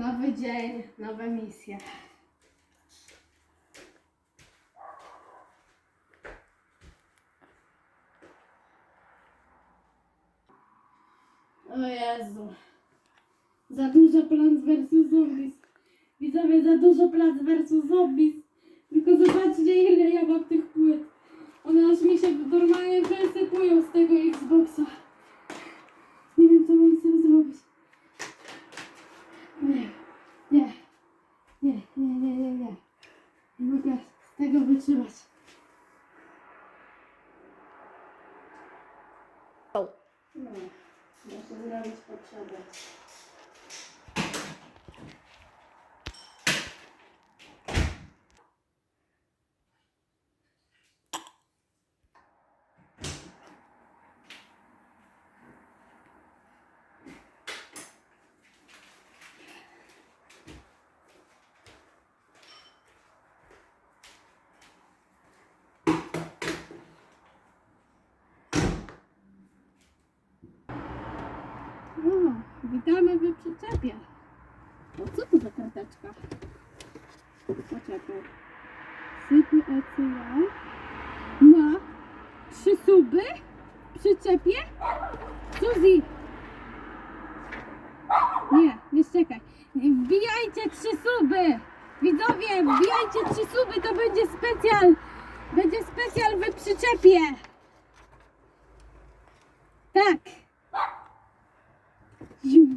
Nowy dzień, nowe misje. O Jezu. Za dużo Plants vs Zombies. Widzowie, za dużo Plants vs Zombies. Tylko zobaczcie ile ja mam tych płyt. One aż mi się normalnie wysypują z tego Xboxa. Nie wiem co mam z tym zrobić. Nie, nie, nie, nie, nie, nie, nie. Nie mogę z tego wytrzymać. No, muszę zrobić potrzebę. O, witamy w przyczepie. O, co to za karteczka? Poczekaj. Sypy ECA na trzy suby w przyczepie? Suzy! Nie, nie czekaj. Wbijajcie trzy suby! Widzowie, wbijajcie trzy suby, to będzie specjal! Będzie specjal w przyczepie! Hej,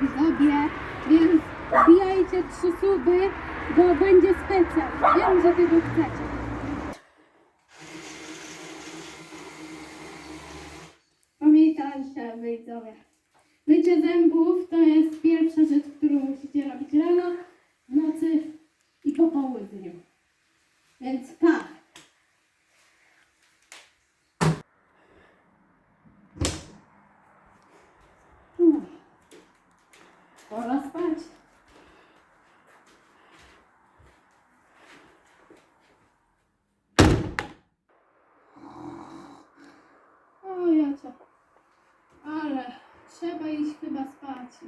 widzowie, więc wbijajcie trzy suby, bo będzie specjal. Wiem, że tego chcecie. Pamiętajcie, widzowie. Mycie zębów to jest pierwsza rzecz, którą musicie robić rano, w nocy i po południu. Więc pa! Pora spać. O ja co? Ale trzeba iść chyba spać.